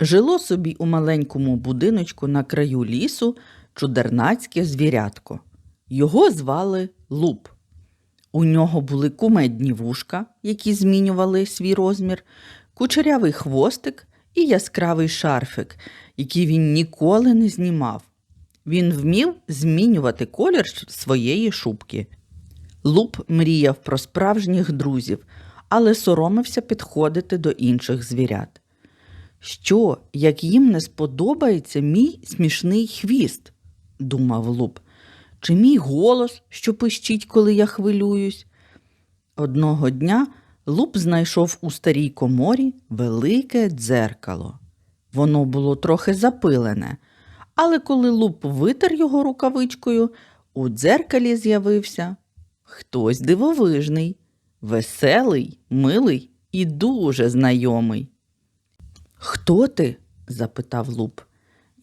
Жило собі у маленькому будиночку на краю лісу чудернацьке звірятко. Його звали Луп. У нього були кумедні вушка, які змінювали свій розмір, кучерявий хвостик і яскравий шарфик, який він ніколи не знімав. Він вмів змінювати колір своєї шубки. Луп мріяв про справжніх друзів, але соромився підходити до інших звірят. Що, як їм не сподобається мій смішний хвіст? думав Луп. Чи мій голос, що пищить, коли я хвилююсь? Одного дня Луп знайшов у старій коморі велике дзеркало. Воно було трохи запилене, але коли Луп витер його рукавичкою, у дзеркалі з'явився хтось дивовижний, веселий, милий і дуже знайомий. Хто ти? запитав Луп.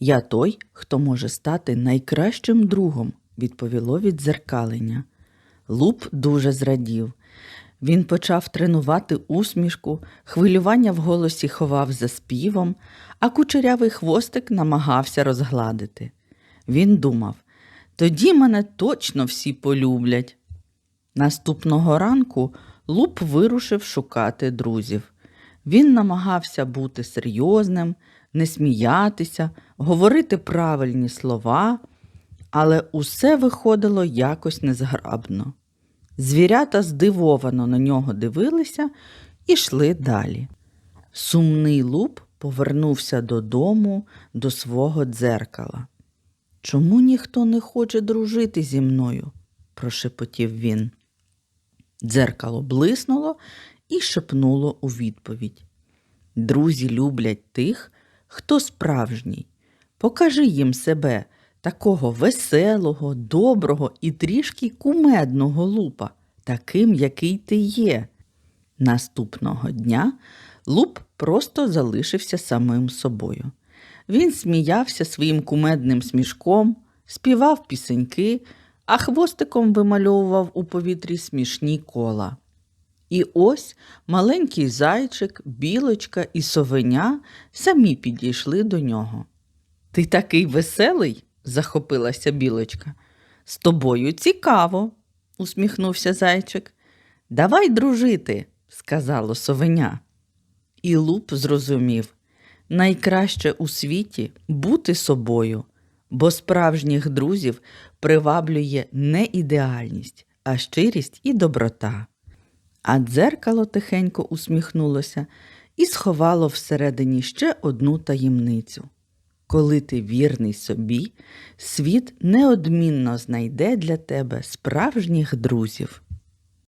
Я той, хто може стати найкращим другом, відповіло віддзеркалення. Луп дуже зрадів. Він почав тренувати усмішку, хвилювання в голосі ховав за співом, а кучерявий хвостик намагався розгладити. Він думав тоді мене точно всі полюблять. Наступного ранку Луп вирушив шукати друзів. Він намагався бути серйозним, не сміятися, говорити правильні слова, але усе виходило якось незграбно. Звірята здивовано на нього дивилися і йшли далі. Сумний луп повернувся додому до свого дзеркала. Чому ніхто не хоче дружити зі мною? прошепотів він. Дзеркало блиснуло і шепнуло у відповідь. Друзі люблять тих, хто справжній. Покажи їм себе, такого веселого, доброго і трішки кумедного лупа, таким, який ти є. Наступного дня луп просто залишився самим собою. Він сміявся своїм кумедним смішком, співав пісеньки, а хвостиком вимальовував у повітрі смішні кола. І ось маленький зайчик, білочка і совеня самі підійшли до нього. Ти такий веселий, захопилася білочка. З тобою цікаво, усміхнувся зайчик. Давай дружити, сказало совеня. І луп зрозумів найкраще у світі бути собою, бо справжніх друзів приваблює не ідеальність, а щирість і доброта. А дзеркало тихенько усміхнулося і сховало всередині ще одну таємницю. Коли ти вірний собі, світ неодмінно знайде для тебе справжніх друзів.